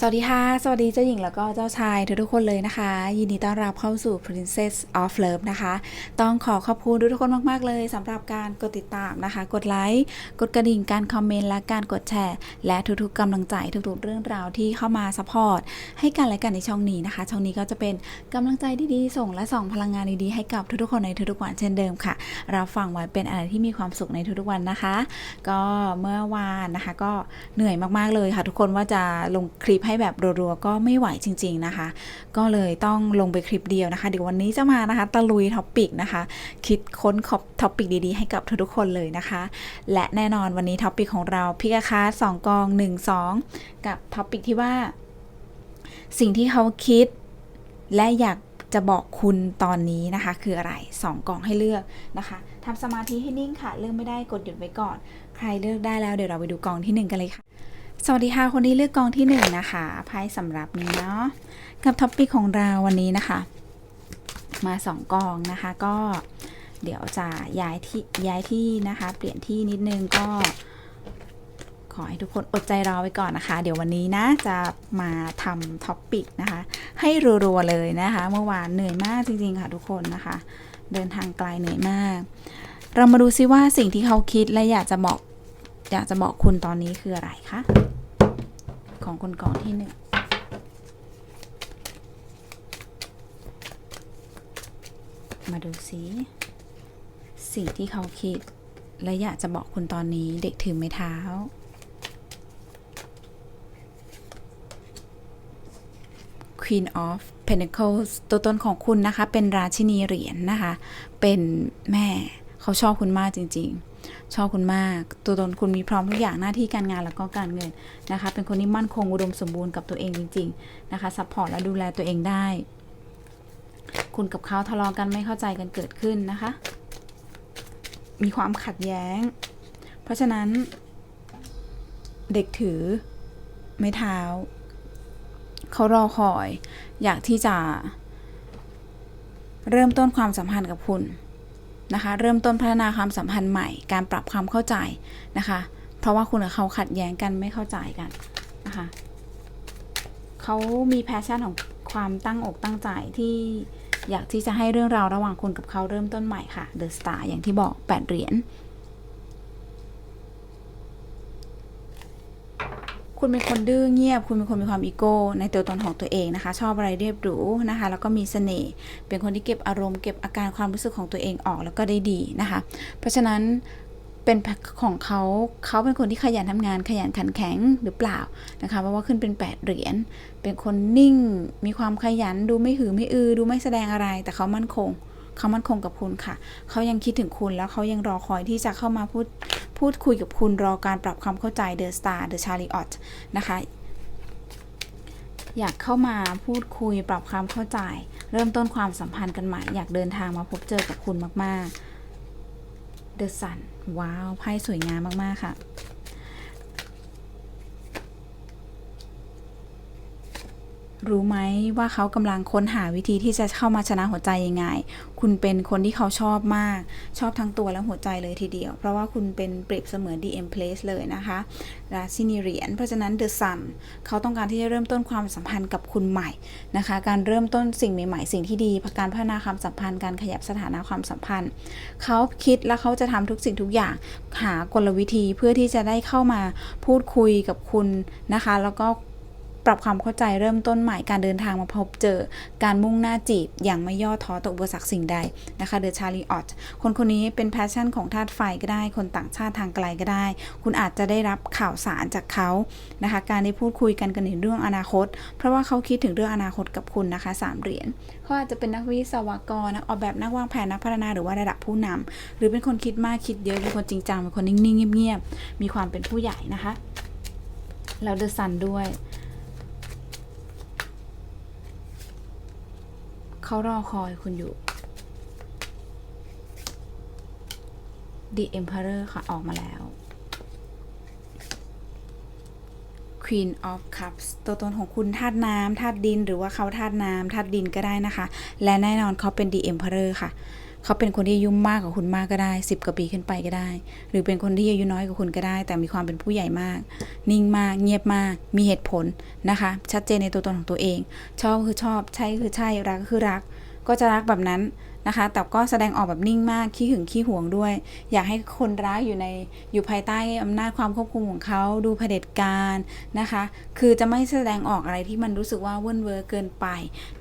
สวัสดีค่ะ สวัสดีเจ้าหญิงแล้วก็เจ้าชายทุกๆคนเลยนะคะ ยินดีต้อนรับเข้าสู่ Princess of Love นะคะ ต้องขอขอบคุณทุกๆคนมาก ๆ เลยสำหรับการกดติดตามนะคะ กดไลค์กดกระดิ่งการคอมเมนต์และการกดแชร์ และทุกๆกำลังใจทุกๆเรื่องราวที่เข้ามาซัพพอร์ตให้กันและกันในช่องนี้นะคะ ช่องนี้ก็จะเป็นกำลังใจดีๆส่งและส่องพลังงานดีๆให้กับทุกๆคนในทุกๆวันเช่นเดิมค่ะเราฟังไว้เป็นอะไรที่มีความสุขในทุกๆวันนะคะ ก็เมื่อวานนะคะ ก็เหนื่อยมากๆเลยค่ะ ทุกคนว่าจะลงคลิปให้แบบรัวๆก็ไม่ไหวจริง ๆนะคะ ก็เลยต้องลงไปคลิปเดียวนะคะ เดี๋ยววันนี้จะมานะคะตะลุยท็อปิกนะคะ คิดค้นขอบท็อปิกดีๆ ให้กับทุกๆคนเลยนะคะ และแน่นอนวันนี้ท็อปิกของเราพิกาคาสองกอง 1 2 กับท็อปิกที่ว่า สิ่งที่เขาคิดและอยากจะบอกคุณตอนนี้นะคะ คืออะไร 2 กล่องให้เลือกนะคะทำสมาธิให้นิ่งค่ะ เลือกไม่ได้กดหยุดไว้ก่อน ใครเลือกได้แล้วเดี๋ยวเราไปดูกล่องที่ 1 กันเลยค่ะ สวัสดีค่ะ คนที่เลือกกองที่1นะคะไพ่สำหรับนี้เนาะกับท็อปปิกของเราวันนี้นะคะ มา 2 กองนะคะก็เดี๋ยวจะย้ายที่ย้ายที่นะคะ เปลี่ยนที่นิดนึงก็ ขอให้ทุกคนอดใจรอไว้ก่อนนะคะ เดี๋ยววันนี้นะจะมาทำท็อปปิกนะคะ ให้รัวๆเลยนะคะ เมื่อวานเหนื่อยมากจริงๆค่ะทุกคนนะคะ เดินทางไกลเหนื่อยมาก เรามาดูซิว่าสิ่งที่เขาคิดและอยากจะบอก อยากจะบอกคุณตอนนี้คืออะไรคะ ของคนกองที่หนึ่งมาดูซิสิ่งที่เขาคิด และอยากจะบอกคุณตอนนี้เด็กถือไม้เท้า Queen of Pentacles ตัวตนของคุณนะคะ เป็นราชินีเหรียญนะคะ เป็นแม่เขาชอบคุณมากจริง ๆ ชอบคุณมาก ตัวตนคุณมีพร้อมทุกอย่างหน้าที่การงานแล้วก็การเงินนะคะ เป็นคนที่มั่นคงอุดมสมบูรณ์กับตัวเองจริง ๆ นะคะซัพพอร์ตและดูแลตัวเองได้ คุณกับเขาทะเลาะกันไม่เข้าใจกันเกิดขึ้นนะคะ มีความขัดแย้ง เพราะฉะนั้น เด็กถือ ไม้เท้า เขารอคอย อยากที่จะเริ่มต้นความสัมพันธ์กับคุณ นะคะ เริ่มต้นพัฒนาความสัมพันธ์ใหม่ การปรับความเข้าใจนะคะ เพราะว่าคุณกับเขาขัดแย้งกันไม่เข้าใจกันนะคะเขามีแพชชั่นของความตั้งอกตั้งใจที่อยากที่จะให้เรื่องราวระหว่างคุณกับเขาเริ่มต้นใหม่ค่ะ The Star อย่างที่บอก 8 เหรียญ คุณเป็นคนดื้อเงียบ คุณเป็นคนมีความอีโก้ ในตัวตนของตัวเองนะคะ ชอบอะไรเรียบหรูนะคะ แล้วก็มีเสน่ห์เป็นคนที่เก็บอารมณ์เก็บอาการความรู้สึกของตัวเองออกแล้วก็ได้ดีนะคะ เพราะฉะนั้นเป็นของเขาเขาเป็นคนที่ขยันทำงานขยันขันแข็งหรือเปล่านะคะเพราะว่าขึ้นเป็น 8 เหรียญเป็นคนนิ่ง มีความขยันดูไม่หือไม่อือ ดูไม่แสดงอะไร แต่เขามั่นคง เขามั่นคงกับคุณค่ะ เขายังคิดถึงคุณแล้วเขายังรอคอยที่จะเข้ามาพูดพูดคุยกับคุณรอการปรับความเข้าใจ The Star The Chariot นะคะ อยากเข้ามาพูดคุยปรับความเข้าใจ เริ่มต้นความสัมพันธ์กันใหม่อยากเดินทางมาพบเจอกับคุณมากๆ The Sun ว้าวไพ่สวยงามมาก ๆ ค่ะ รู้ไหมว่าเขากำลังค้นหาวิธีที่จะเข้ามาชนะหัวใจยังไง คุณเป็นคนที่เขาชอบมาก ชอบทั้งตัวและหัวใจเลยทีเดียว เพราะว่าคุณเป็นเปรียบเสมือน DM Place เลยนะคะราชินีเหรียญ เพราะฉะนั้น The Sun เขาต้องการที่จะเริ่มต้นความสัมพันธ์กับคุณใหม่นะคะ การเริ่มต้นสิ่งใหม่ๆ สิ่งที่ดีการพัฒนาความสัมพันธ์ การขยับสถานะความสัมพันธ์ เขาคิดและเขาจะทำทุกสิ่งทุกอย่าง หากลวิธีเพื่อที่จะได้เข้ามาพูดคุยกับคุณนะคะ แล้วก็ ปรับความเข้าใจเริ่มต้นใหม่การเดินทางมาพบเจอ การมุ่งหน้าจีบอย่างไม่ย่อท้อต่ออุปสรรคสิ่งใดนะคะเดอะชาลีออตคนคนนี้เป็นแพชชั่นของธาตุไฟก็ได้ คนต่างชาติทางไกลก็ได้ คุณอาจจะได้รับข่าวสารจากเขานะคะการได้พูดคุยกันกันถึงเรื่องอนาคต เพราะว่าเขาคิดถึงเรื่องอนาคตกับคุณนะคะสามเหรียญเขาอาจจะเป็นนักวิศวกรนักออกแบบนักวางแผนนักพัฒนาหรือว่าระดับผู้นำหรือเป็นคนคิดมากคิดเยอะเป็นคนจริงจังเป็นคนนิ่งๆเงียบๆมีความเป็นผู้ใหญ่นะคะแล้วเดอะซันด้วย เขารอคอยคุณอยู่ The Emperor ค่ะ ออกมาแล้ว Queen of Cups ตัวตนของคุณธาตุน้ำธาตุดิน หรือว่าเขาธาตุน้ำธาตุดินก็ได้นะคะ และแน่นอนเขาเป็น The Emperor ค่ะ เขาเป็นคนที่อายุมากกว่าคุณมากก็ได้ 10กว่าปีขึ้นไปก็ได้ หรือเป็นคนที่อายุน้อยกว่าคุณก็ได้ แต่มีความเป็นผู้ใหญ่มาก นิ่งมาก เงียบมาก มีเหตุผลนะคะ ชัดเจนในตัวตนของตัวเอง ชอบคือชอบ ใช่คือใช่ รักก็คือรัก ก็จะรักแบบนั้น นะคะ แต่ก็แสดงออกแบบนิ่งมาก ขี้หึงขี้หวงด้วย อยากให้คนรักอยู่ในอยู่ภายใต้อำนาจความควบคุมของเขาดูเผด็จการนะคะ คือจะไม่แสดงออกอะไรที่มันรู้สึกว่าเว่นเวอร์เกินไป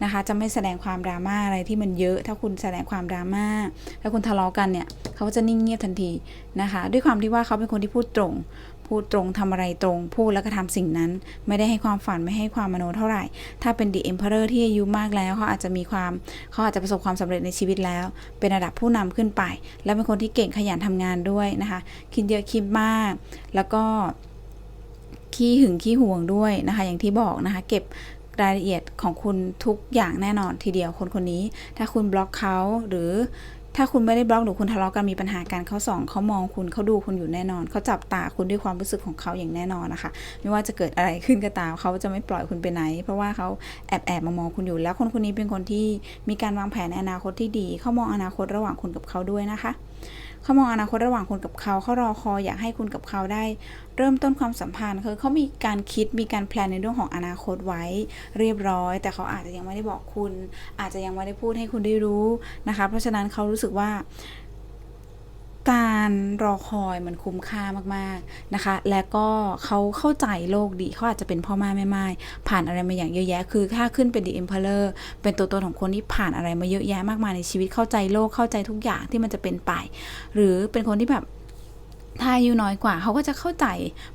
นะคะ จะไม่แสดงความดราม่าอะไรที่มันเยอะ ถ้าคุณแสดงความดราม่าถ้าคุณทะเลาะกันเนี่ยเขาจะนิ่งเงียบทันทีนะคะ ด้วยความที่ว่าเขาเป็นคนที่พูดตรง พูดตรงทำอะไรตรง พูดแล้วก็ทำสิ่งนั้น ไม่ได้ให้ความฝันไม่ให้ความมโนเท่าไหร่ ถ้าเป็นดีเอ็มเพอเรอร์ที่อายุมากแล้วเขาอาจจะมีความเขาอาจจะประสบความสำเร็จในชีวิตแล้ว เป็นระดับผู้นำขึ้นไป และเป็นคนที่เก่งขยันทำงานด้วยนะคะคิดเยอะคิดมาก แล้วก็ขี้หึงขี้ห่วงด้วยนะคะ อย่างที่บอกนะคะ เก็บรายละเอียดของคุณทุกอย่างแน่นอนทีเดียวคนคนนี้ ถ้าคุณบล็อกเขาหรือ ถ้าคุณไม่ได้บล็อกหรือคุณทะเลาะกันมีปัญหากันเขาส่องเขามองคุณเขาดูคุณอยู่แน่นอน เขาจับตาคุณด้วยความรู้สึกของเขาอย่างแน่นอนนะคะ ไม่ว่าจะเกิดอะไรขึ้นก็ตามเขาจะไม่ปล่อยคุณไปไหน เพราะว่าเขาแอบแอบมามองคุณอยู่แล้วคนคนนี้เป็นคนที่มีการวางแผนในอนาคตที่ดี เขามองอนาคตระหว่างคุณกับเขาด้วยนะคะเขามองอนาคตระหว่างคุณกับเขาเขารอคอยอยากให้คุณกับเขาได้ เริ่มต้นความสัมพันธ์คือเขามีการคิดมีการแพลนในเรื่องของอนาคตไว้เรียบร้อย แต่เขาอาจจะยังไม่ได้บอกคุณ อาจจะยังไม่ได้พูดให้คุณได้รู้นะคะ เพราะฉะนั้นเขารู้สึกว่าการรอคอยมันคุ้มค่ามากๆนะคะ และก็เขาเข้าใจโลกดีเขาอาจจะเป็นพ่อแม่แม่ไม้ผ่านอะไรมาอย่างเยอะแยะ คือถ้าขึ้นเป็น The Emperor เป็นตัวตนของคนที่ผ่านอะไรมาเยอะแยะมากมายในชีวิตเข้าใจโลกเข้าใจทุกอย่างที่มันจะเป็นไป หรือเป็นคนที่แบบ ถ้าอายุน้อยกว่าเขาก็จะเข้าใจ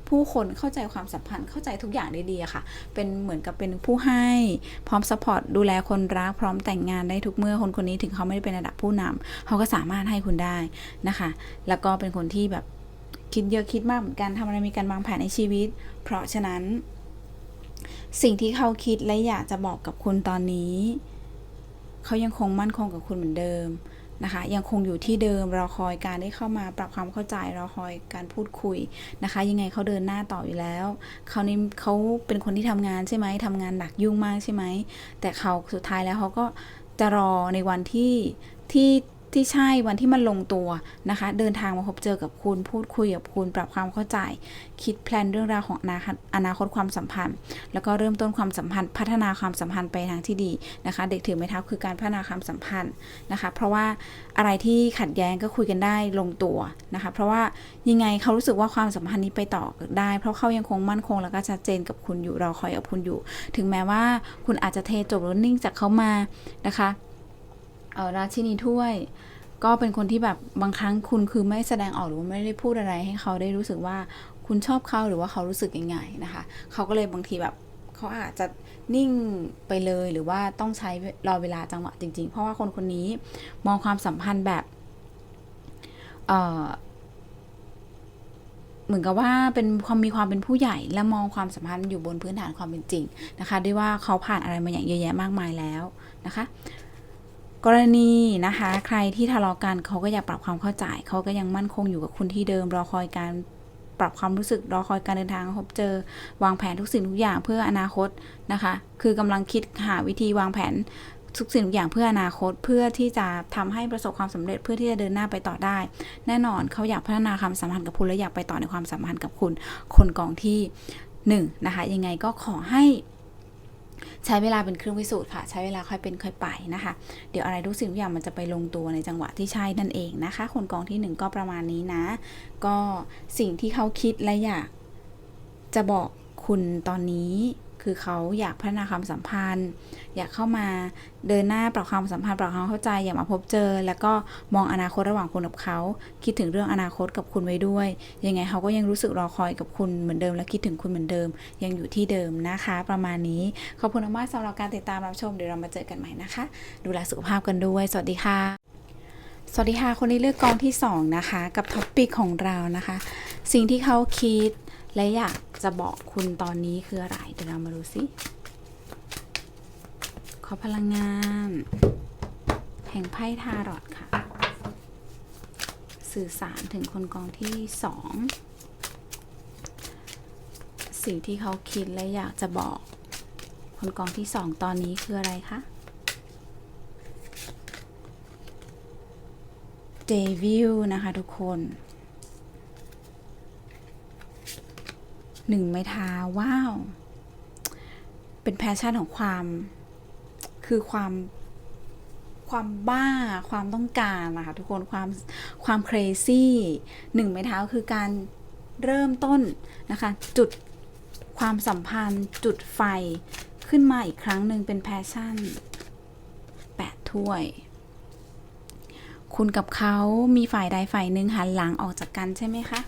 ผู้คนเข้าใจความสัมพันธ์เข้าใจทุกอย่างได้ดีอะค่ะ เป็นเหมือนกับเป็นผู้ให้พร้อมซัพพอร์ตดูแลคนรักพร้อมแต่งงานได้ทุกเมื่อคนคนนี้ถึงเขาไม่ได้เป็นระดับผู้นำเขาก็สามารถให้คุณได้นะคะ แล้วก็เป็นคนที่แบบคิดเยอะคิดมากเหมือนกันทำอะไรมีการวางแผนในชีวิต เพราะฉะนั้น สิ่งที่เขาคิดและอยากจะบอกกับคุณตอนนี้ เขายังคงมั่นคงกับคุณเหมือนเดิม นะคะ ยังคงอยู่ที่เดิมรอคอยการได้เข้ามาปรับความเข้าใจรอคอยการพูดคุยนะคะ ยังไงเขาเดินหน้าต่ออยู่แล้วเขานี่เขาเป็นคนที่ทำงานใช่ไหมทำงานหนักยุ่งมากใช่ไหมแต่เขาสุดท้ายแล้วเขาก็จะรอในวันที่ที่ ที่ใช่วันที่มันลงตัวนะคะ เดินทางมาพบเจอกับคุณพูดคุยกับคุณปรับความเข้าใจ คิดแพลนเรื่องราวของอนาคตอนาคตความสัมพันธ์ แล้วก็เริ่มต้นความสัมพันธ์ พัฒนาความสัมพันธ์ไปทางที่ดีนะคะ เด็กถือไม้เท้าคือการพัฒนาความสัมพันธ์นะคะ เพราะว่าอะไรที่ขัดแย้งก็คุยกันได้ลงตัวนะคะ เพราะว่ายังไงเขารู้สึกว่าความสัมพันธ์นี้ไปต่อได้ เพราะเขายังคงมั่นคง แล้วก็ชัดเจนกับคุณอยู่รอคอยกับคุณอยู่ ถึงแม้ว่าคุณอาจจะเทจบหรือนิ่งจากเขามานะคะ ราชินีถ้วย ก็เป็นคนที่แบบบางครั้งคุณคือไม่แสดงออกหรือไม่ได้พูดอะไรให้เขาได้รู้สึกว่าคุณชอบเขาหรือว่าเขารู้สึกยังไงนะคะ เขาก็เลยบางทีแบบเขาอาจจะนิ่งไปเลยหรือว่าต้องใช้รอเวลาจังหวะจริง ๆ เพราะว่าคนคนนี้มองความสัมพันธ์แบบเออเหมือนกับว่าเป็นความมีความเป็นผู้ใหญ่และมองความสัมพันธ์อยู่บนพื้นฐานความเป็นจริงนะคะ ด้วยว่าเขาผ่านอะไรมาอย่างเยอะแยะมากมายแล้วนะคะ กรณีนะคะ ใครที่ทะเลาะกันเขาก็อยากปรับความเข้าใจเขาก็ยังมั่นคงอยู่กับคุณที่เดิมรอคอยการปรับความรู้สึกรอคอยการเดินทางพบเจอวางแผนทุกสิ่งทุกอย่างเพื่ออนาคตนะคะ คือกำลังคิดหาวิธีวางแผนทุกสิ่งทุกอย่างเพื่ออนาคตเพื่อที่จะทำให้ประสบความสำเร็จเพื่อที่จะเดินหน้าไปต่อได้ แน่นอนเขาอยากพัฒนาความสัมพันธ์กับคุณและอยากไปต่อในความสัมพันธ์กับคุณ คนกองที่หนึ่งนะคะยังไงก็ขอให้ ใช้เวลาเป็นเครื่องพิสูจน์ค่ะ ใช้เวลาค่อยเป็นค่อยไปนะคะ เดี๋ยวอะไรทุกสิ่งทุกอย่างมันจะไปลงตัวในจังหวะที่ใช่นั่นเองนะคะ คนกองที่หนึ่งก็ประมาณนี้นะ ก็สิ่งที่เขาคิดและอยากจะบอกคุณตอนนี้ คือเขาอยากพัฒนาความสัมพันธ์ อยากเข้ามาเดินหน้าปรับความสัมพันธ์ปรับความเข้าใจอยากมาพบเจอ แล้วก็มองอนาคตระหว่างคุณกับเขา คิดถึงเรื่องอนาคตกับคุณไว้ด้วย ยังไงเขาก็ยังรู้สึกรอคอยกับคุณเหมือนเดิมและคิดถึงคุณเหมือนเดิม ยังอยู่ที่เดิมนะคะ ประมาณนี้ขอบคุณมากสำหรับการติดตามรับชมเดี๋ยวเรามาเจอกันใหม่นะคะ ดูแลสุขภาพกันด้วย สวัสดีค่ะ สวัสดีค่ะ คนที่เลือกกองที่ 2 นะคะ กับท็อปปิกของเรานะคะ สิ่งที่เขาคิด และอยากจะบอกคุณตอนนี้คืออะไรเดี๋ยวเรามาดูสิขอพลังงาน แห่งไพ่ทารอตค่ะ สื่อสารถึงคนกองที่สองสิ่งที่เขาคิดและอยากจะบอก คนกองที่สองตอนนี้คืออะไรคะเดวิลนะคะทุกคน หนึ่งไม้เท้าว้าว เป็นแพชชั่นของความ คือความความบ้าความต้องการนะคะทุกคนความความ crazy หนึ่งไม้เท้าคือการเริ่มต้นนะคะ จุดความสัมพันธ์จุดไฟขึ้นมาอีกครั้งหนึ่งเป็นแพชชั่นแปดถ้วย คุณกับเขามีฝ่ายใดฝ่ายหนึ่งหันหลังออกจากกันใช่ไหมคะ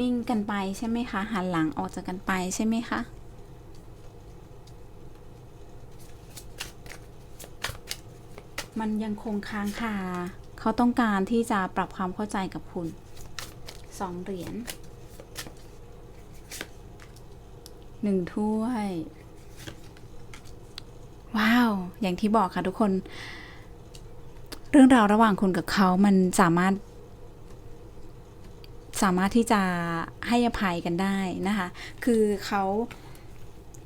นิ่งกันไปใช่ไหมคะ หันหลังออกจากกันไปใช่ไหมคะ มันยังคงค้างคาเขาต้องการที่จะปรับความเข้าใจกับคุณสองเหรียญหนึ่งถ้วย ว้าว อย่างที่บอกค่ะทุกคน เรื่องราวระหว่างคุณกับเขามันสามารถ สามารถที่จะให้อภัยกันได้นะคะ คือเขา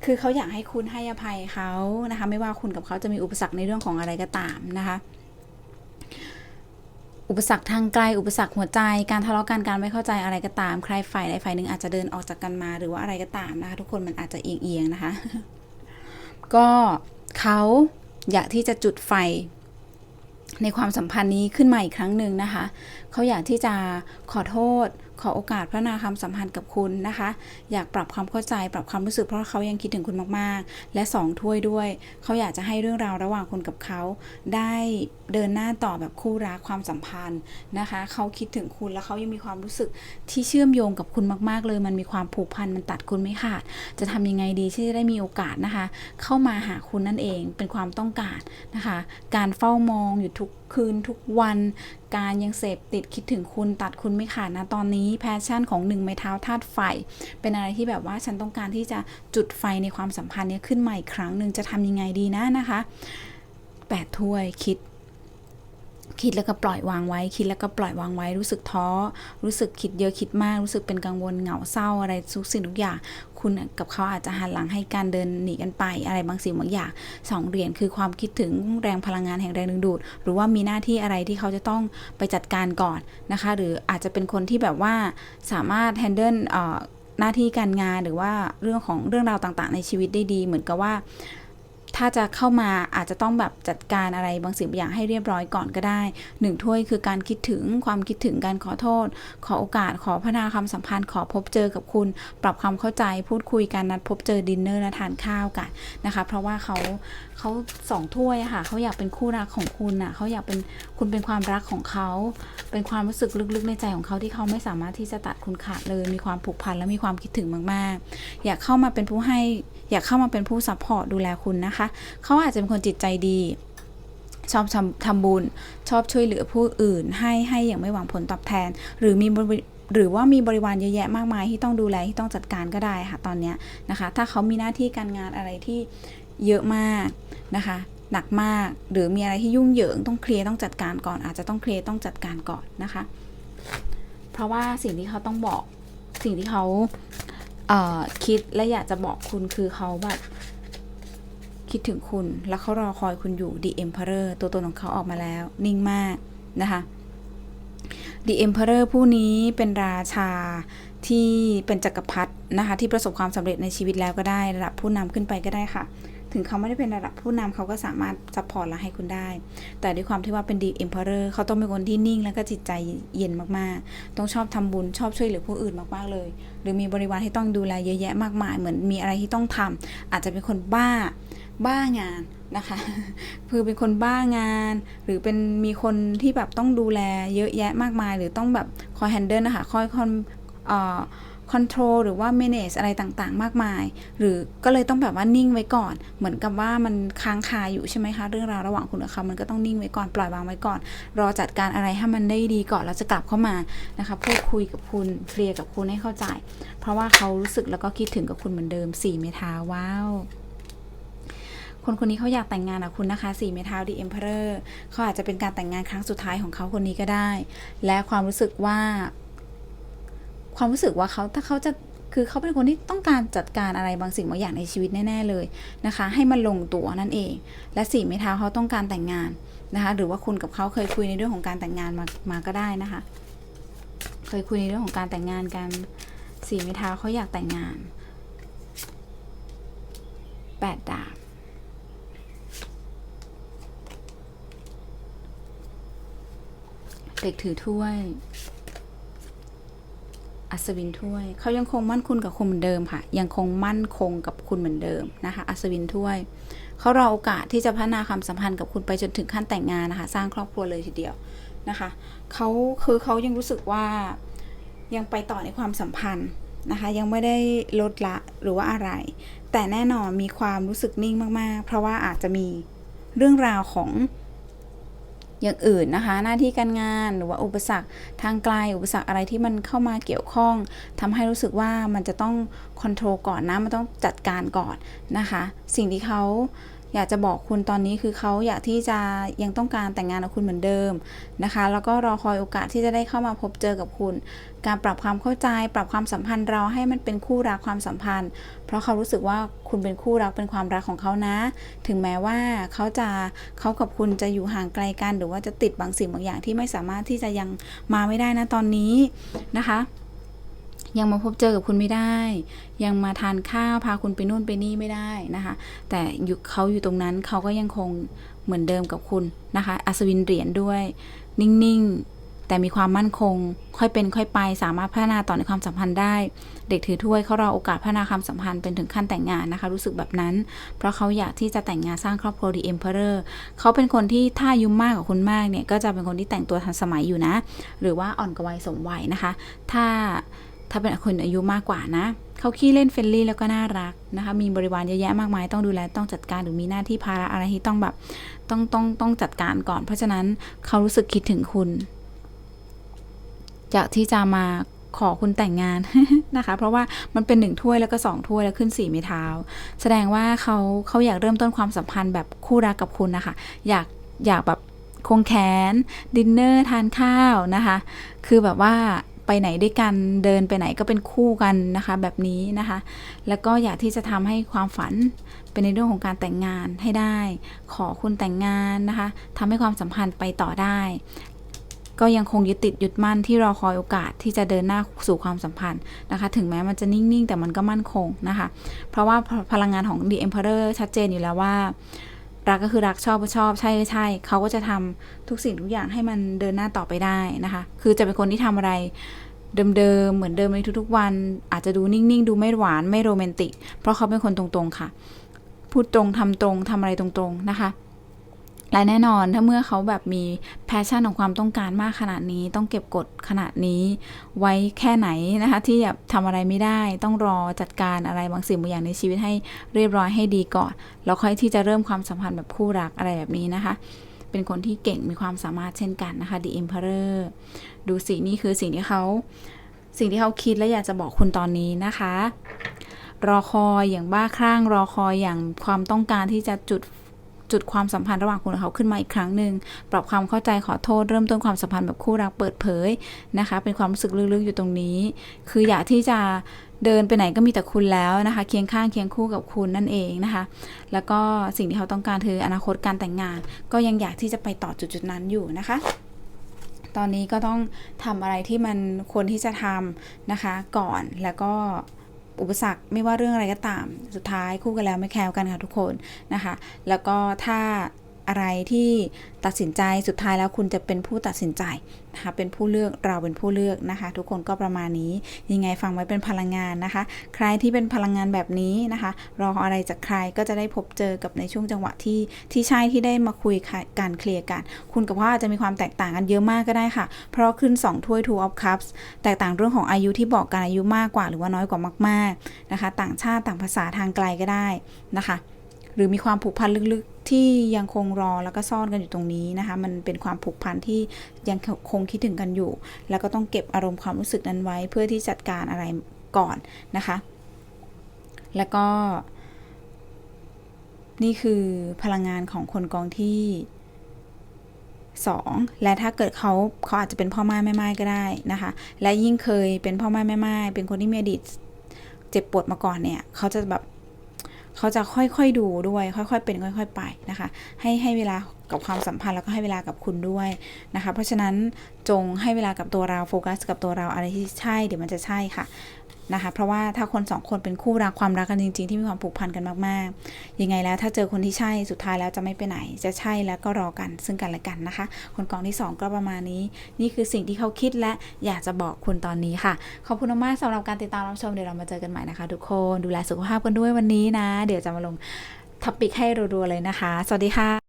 คือเขาอยากให้คุณให้อภัยเขานะคะ ไม่ว่าคุณกับเขาจะมีอุปสรรคในเรื่องของอะไรก็ตามนะคะ อุปสรรคทางไกลอุปสรรคหัวใจ การทะเลาะกันการไม่เข้าใจอะไรก็ตาม ใครฝ่ายใดฝ่ายหนึ่งอาจจะเดินออกจากกันมาหรือว่าอะไรก็ตามนะคะ ทุกคนมันอาจจะเอียงๆนะคะ ก็เขาอยากที่จะจุดไฟในความสัมพันธ์นี้ขึ้นมาอีกครั้งหนึ่งนะคะ เขาอยากที่จะขอโทษ ขอโอกาสพัฒนาความสัมพันธ์กับคุณนะคะ อยากปรับความเข้าใจปรับความรู้สึกเพราะเขายังคิดถึงคุณมากๆ และสองถ้วยด้วย เขาอยากจะให้เรื่องราวระหว่างคุณกับเขา ได้เดินหน้าต่อแบบคู่รักความสัมพันธ์นะคะ เขาคิดถึงคุณแล้วเขายังมีความรู้สึกที่เชื่อมโยงกับคุณมาก ๆ เลย มันมีความผูกพันมันตัดคุณไม่ขาดจะทำยังไงดีที่จะได้มีโอกาสนะคะ เข้ามาหาคุณนั่นเองเป็นความต้องการนะคะ การเฝ้ามองอยู่ทุกคืนทุกวัน การยังเสพติดคิดถึงคุณตัดคุณไม่ขาดนะตอนนี้แพชชั่นของหนึ่งไม้เท้าธาตุไฟ เป็นอะไรที่แบบว่าฉันต้องการที่จะจุดไฟในความสัมพันธ์นี้ขึ้นมาอีกครั้งหนึ่งจะทำยังไงดีนะนะคะแปดถ้วยคิด คิดแล้วก็ปล่อยวางไว้ คิดแล้วก็ปล่อยวางไว้ รู้สึกท้อ รู้สึกคิดเยอะคิดมาก รู้สึกเป็นกังวลเหงาเศร้าอะไรทุกสิ่งทุกอย่าง คุณกับเขาอาจจะหันหลังให้การเดินหนีกันไป อะไรบางสิ่งบางอย่างสองเหรียญคือความคิดถึงแรงพลังงานแห่งแรงดึงดูด หรือว่ามีหน้าที่อะไรที่เขาจะต้องไปจัดการก่อนนะคะ หรืออาจจะเป็นคนที่แบบว่าสามารถ handle เอ่อหน้าที่การงานหรือว่าเรื่องของเรื่องราวต่างๆ ในชีวิตได้ดี เหมือนกับว่า ถ้าจะเข้ามาอาจจะต้องแบบจัดการอะไรบางสิ่งบางอย่างให้เรียบร้อยก่อนก็ได้หนึ่งถ้วยคือการคิดถึงความคิดถึงการขอโทษ ขอโอกาสขอพัฒนาความสัมพันธ์ขอพบเจอกับคุณ ปรับความเข้าใจพูดคุยกันนัดพบเจอดินเนอร์และทานข้าวกันนะคะ เพราะว่าเขาเขาสองถ้วยค่ะเขาอยากเป็นคู่รักของคุณอะเขาอยากเป็นคุณเป็นความรักของเขา เป็นความรู้สึกลึกๆในใจของเขาที่เขาไม่สามารถที่จะตัดคุณขาดเลย มีความผูกพันและมีความคิดถึงมากๆ อยากเข้ามาเป็นผู้ให้ อยากเข้ามาเป็นผู้ซัพพอร์ตดูแลคุณนะคะเขาอาจจะเป็นคนจิตใจดี ชอบทำทำบุญ ชอบช่วยเหลือผู้อื่น ให้ให้อย่างไม่หวังผลตอบแทน หรือมีหรือว่ามีบริวารเยอะแยะมากมายที่ต้องดูแลที่ต้องจัดการก็ได้ค่ะตอนนี้นะคะ ถ้าเขามีหน้าที่การงานอะไรที่เยอะมากนะคะหนักมากหรือมีอะไรที่ยุ่งเหยิงต้องเคลียร์ต้องจัดการก่อน อาจจะต้องเคลียร์ต้องจัดการก่อนนะคะ เพราะว่าสิ่งที่เขาต้องบอกสิ่งที่เขาเคิดและอยากจะบอกคุณคือเขาแบบ คิดถึงคุณ แล้วเขารอคอยคุณอยู่ The Emperor ตัวตนของเขาออกมาแล้ว นิ่งมากนะคะ The Emperor ผู้นี้เป็นราชาที่เป็นจักรพรรดินะคะ ที่ประสบความสำเร็จในชีวิตแล้วก็ได้ ระดับผู้นำขึ้นไปก็ได้ค่ะ ถึงเขาไม่ได้เป็นระดับผู้นำเขาก็สามารถซัพพอร์ตและให้คุณได้ แต่ด้วยความที่ว่าเป็น The Emperor เขาต้องเป็นคนที่นิ่งแล้วก็จิตใจเย็นมากๆ ต้องชอบทำบุญชอบช่วยเหลือผู้อื่นมากๆเลย หรือมีบริวารที่ต้องดูแลเยอะแยะมากมาย เหมือนมีอะไรที่ต้องทำอาจจะเป็นคนบ้าบ้างานนะคะคือเป็นคนบ้างาน หรือเป็นมีคนที่แบบต้องดูแลเยอะแยะมากมาย หรือต้องแบบคอยแฮนเดิลนะคะคอยคอนเอ่อ คอนโทรลหรือว่า manage อะไรต่างๆ มากมาย หรือก็เลยต้องแบบว่านิ่งไว้ก่อน เหมือนกับว่ามันค้างคาอยู่ใช่ไหมคะ เรื่องราวระหว่างคุณกับเขา มันก็ต้องนิ่งไว้ก่อน ปล่อยวางไว้ก่อน รอจัดการอะไรให้มันได้ดีก่อน แล้วจะกลับเข้ามานะคะ พูดคุยกับคุณ เคลียร์กับคุณให้เข้าใจ เพราะว่าเขารู้สึกแล้วก็คิดถึงกับคุณเหมือนเดิมสี่เมทาว้าวคนคนนี้เขาอยากแต่งงานกับคุณนะคะสี่เมทาดีเอ็มเพอร์เขาอาจจะเป็นการแต่งงานครั้งสุดท้ายของเขาคนนี้ก็ได้ และความรู้สึกว่า ความรู้สึกว่าเขาถ้าเขาจะคือเขาเป็นคนที่ต้องการจัดการอะไรบางสิ่งบางอย่างในชีวิตแน่ ๆเลยนะคะ ให้มันลงตัวนั่นเอง และสี่ไม้เท้าเขาต้องการแต่งงานนะคะ หรือว่าคุณกับเขาเคยคุยในเรื่องของการแต่งงานมามาก็ได้นะคะ เคยคุยในเรื่องของการแต่งงานกันสี่ไม้เท้าเขาอยากแต่งงานแปดดาบเด็กถือถ้วย อัศวินถ้วย เขายังคงมั่นคุณกับคุณเหมือนเดิมค่ะ ยังคงมั่นคงกับคุณเหมือนเดิมนะคะ อัศวินถ้วย เขารอโอกาสที่จะพัฒนาความสัมพันธ์กับคุณไปจนถึงขั้นแต่งงานนะคะ สร้างครอบครัวเลยทีเดียวนะคะ เขาคือเขายังรู้สึกว่ายังไปต่อในความสัมพันธ์นะคะ ยังไม่ได้ลดละหรือว่าอะไร แต่แน่นอนมีความรู้สึกนิ่งมากๆ เพราะว่าอาจจะมีเรื่องราวของ อย่างอื่นนะคะ หน้าที่การงานหรือว่าอุปสรรคทางไกลอุปสรรคอะไรที่มันเข้ามาเกี่ยวข้องทำให้รู้สึกว่ามันจะต้องคอนโทรลก่อนนะมันต้องจัดการก่อนนะคะ สิ่งที่เขา อยากจะบอกคุณตอนนี้คือเขาอยากที่จะยังต้องการแต่งงานกับคุณเหมือนเดิมนะคะ แล้วก็รอคอยโอกาสที่จะได้เข้ามาพบเจอกับคุณ การปรับความเข้าใจ ปรับความสัมพันธ์เราให้มันเป็นคู่รักความสัมพันธ์ เพราะเขารู้สึกว่าคุณเป็นคู่รักเป็นความรักของเขานะ ถึงแม้ว่าเขาจะเขากับคุณจะอยู่ห่างไกลกัน หรือว่าจะติดบางสิ่งบางอย่างที่ไม่สามารถที่จะยังมาไม่ได้นะตอนนี้นะคะ ยังมาพบเจอกับคุณไม่ได้ ยังมาทานข้าวพาคุณไปนู่นไปนี่ไม่ได้นะคะ แต่อยู่เขาอยู่ตรงนั้นเขาก็ยังคงเหมือนเดิมกับคุณนะคะ อัศวินเหรียญด้วย นิ่งๆ แต่มีความมั่นคง ค่อยเป็นค่อยไป สามารถพัฒนาต่อในความสัมพันธ์ได้ เด็กถือถ้วยเขารอโอกาสพัฒนาความสัมพันธ์เป็นถึงขั้นแต่งงานนะคะ รู้สึกแบบนั้น เพราะเขาอยากที่จะแต่งงานสร้างครอบครัวดีเอ็มเพอเรอร์เขาเป็นคนที่ถ้าอายุมากกว่าคุณมากเนี่ย ก็จะเป็นคนที่แต่งตัวทันสมัยอยู่นะ หรือว่าอ่อนกว่าวัยสมวัยนะคะ ถ้า ถ้าเป็นคนอายุมากกว่านะ เขาขี้เล่นเฟรนลี่แล้วก็น่ารักนะคะ มีบริวารเยอะแยะมากมาย ต้องดูแล ต้องจัดการ หรือมีหน้าที่ภาระอะไรที่ต้องแบบ ต้องต้องต้องจัดการก่อน เพราะฉะนั้นเขารู้สึกคิดถึงคุณอยากที่จะมาขอคุณแต่งงานนะคะ เพราะว่ามันเป็นหนึ่งถ้วยแล้วก็สองถ้วยแล้วขึ้นสี่ไม้เท้า แสดงว่าเขาเขาอยากเริ่มต้นความสัมพันธ์แบบคู่รักกับคุณนะคะ อยากอยากแบบควงแขนดินเนอร์ทานข้าวนะคะ คือแบบว่า ไปไหนด้วยกันเดินไปไหนก็เป็นคู่กันนะคะ แบบนี้นะคะ แล้วก็อยากที่จะทำให้ความฝันเป็นในเรื่องของการแต่งงานให้ได้ ขอคุณแต่งงานนะคะทำให้ความสัมพันธ์ไปต่อได้ ก็ยังคงยึดติดยึดมั่นที่รอคอยโอกาสที่จะเดินหน้าสู่ความสัมพันธ์นะคะ ถึงแม้มันจะนิ่งๆ แต่มันก็มั่นคงนะคะ เพราะว่าพลังงานของ The Emperor ชัดเจนอยู่แล้วว่า รักก็คือรักชอบก็ชอบใช่ก็ใช่เขาก็จะทำทุกสิ่งทุกอย่างให้มันเดินหน้าต่อไปได้นะคะ คือจะเป็นคนที่ทำอะไรเดิมๆเหมือนเดิมในทุกๆวัน อาจจะดูนิ่งๆ ดูไม่หวานไม่โรแมนติก เพราะเขาเป็นคนตรงๆค่ะ พูดตรงทำตรงทำอะไรตรงๆนะคะ และแน่นอนถ้าเมื่อเขาแบบมีแพชชั่นของความต้องการมากขนาดนี้ ต้องเก็บกดขนาดนี้ ไว้แค่ไหนนะคะ ที่แบบทำอะไรไม่ได้ต้องรอจัดการอะไรบางสิ่งบางอย่างในชีวิตให้เรียบร้อยให้ดีก่อน แล้วค่อยที่จะเริ่มความสัมพันธ์แบบคู่รักอะไรแบบนี้นะคะ เป็นคนที่เก่งมีความสามารถเช่นกันนะคะ The Emperor ดูสินี่คือสิ่งที่เขาสิ่งที่เขาคิดและอยากจะบอกคุณตอนนี้นะคะ รอคอยอย่างบ้าคลั่งรอคอยอย่างความต้องการที่จะจุด จุดความสัมพันธ์ระหว่างคุณกับเขาขึ้นมาอีกครั้งหนึ่งปรับความเข้าใจขอโทษเริ่มต้นความสัมพันธ์แบบคู่รักเปิดเผยนะคะ เป็นความรู้สึกลึกๆอยู่ตรงนี้ คืออยากที่จะเดินไปไหนก็มีแต่คุณแล้วนะคะ เคียงข้างเคียงคู่กับคุณนั่นเองนะคะ แล้วก็สิ่งที่เขาต้องการคืออนาคตการแต่งงาน ก็ยังอยากที่จะไปต่อจุดๆนั้นอยู่นะคะตอนนี้ก็ต้องทำอะไรที่มันควรที่จะทำนะคะ ก่อนแล้วก็ อุปสรรคไม่ว่าเรื่องอะไรก็ตาม สุดท้ายคู่กันแล้วไม่แคล้วกันค่ะทุกคนนะคะ แล้วก็ถ้า อะไรที่ตัดสินใจสุดท้ายแล้วคุณจะเป็นผู้ตัดสินใจนะคะเป็นผู้เลือกเราเป็นผู้เลือกนะคะ ทุกคนก็ประมาณนี้ยังไงฟังไว้เป็นพลังงานนะคะ ใครที่เป็นพลังงานแบบนี้นะคะ รออะไรจากใครก็จะได้พบเจอกับในช่วงจังหวะที่ที่ใช่ที่ได้มาคุยการเคลียร์กัน คุณกับว่าอาจจะมีความแตกต่างกันเยอะมากก็ได้ค่ะ เพราะขึ้น 2 ถ้วย two of cups แตกต่างเรื่องของอายุที่บอกการอายุมากกว่าหรือว่าน้อยกว่ามาก ๆนะคะ ต่างชาติต่างภาษาทางไกลก็ได้นะคะ หรือมีความผูกพันลึกๆ ที่ยังคงรอแล้วก็ซ่อนกันอยู่ตรงนี้นะคะ มันเป็นความผูกพันที่ยังคงคิดถึงกันอยู่ แล้วก็ต้องเก็บอารมณ์ความรู้สึกนั้นไว้ เพื่อที่จัดการอะไรก่อนนะคะ แล้วก็ นี่คือพลังงานของคนกองที่2และถ้าเกิดเขาเขาอาจจะเป็นพ่อแม่แม่ไม้ก็ได้นะคะ และยิ่งเคยเป็นพ่อแม่แม่ไม้เป็นคนที่มีอดีตเจ็บปวดมาก่อนเนี่ย เขาจะแบบ เขาจะค่อยๆดูด้วย ค่อยๆเป็นค่อย ๆ ไปนะคะ ให้ให้เวลากับความสัมพันธ์แล้วก็ให้เวลากับคุณด้วยนะคะ เพราะฉะนั้นจงให้เวลากับตัวเราโฟกัสกับตัวเราอะไรที่ใช่เดี๋ยวมันจะใช่ค่ะ นะคะเพราะว่าถ้าคนสองคนเป็นคู่รักความรักกันจริง ๆ ที่มีความผูกพันกันมากๆยังไงแล้วถ้าเจอคนที่ใช่สุดท้ายแล้วจะไม่ไปไหน จะใช่แล้วก็รอกันซึ่งกันและกันนะคะ คนกองที่สองก็ประมาณนี้ นี่คือสิ่งที่เขาคิดและอยากจะบอกคุณตอนนี้ค่ะ ขอบคุณมากๆสำหรับการติดตามรับชมเดี๋ยวเรามาเจอกันใหม่นะคะ ทุกคนดูแลสุขภาพกันด้วยวันนี้นะ เดี๋ยวจะมาลงท็อปิกให้รัวๆเลยนะคะ สวัสดีค่ะ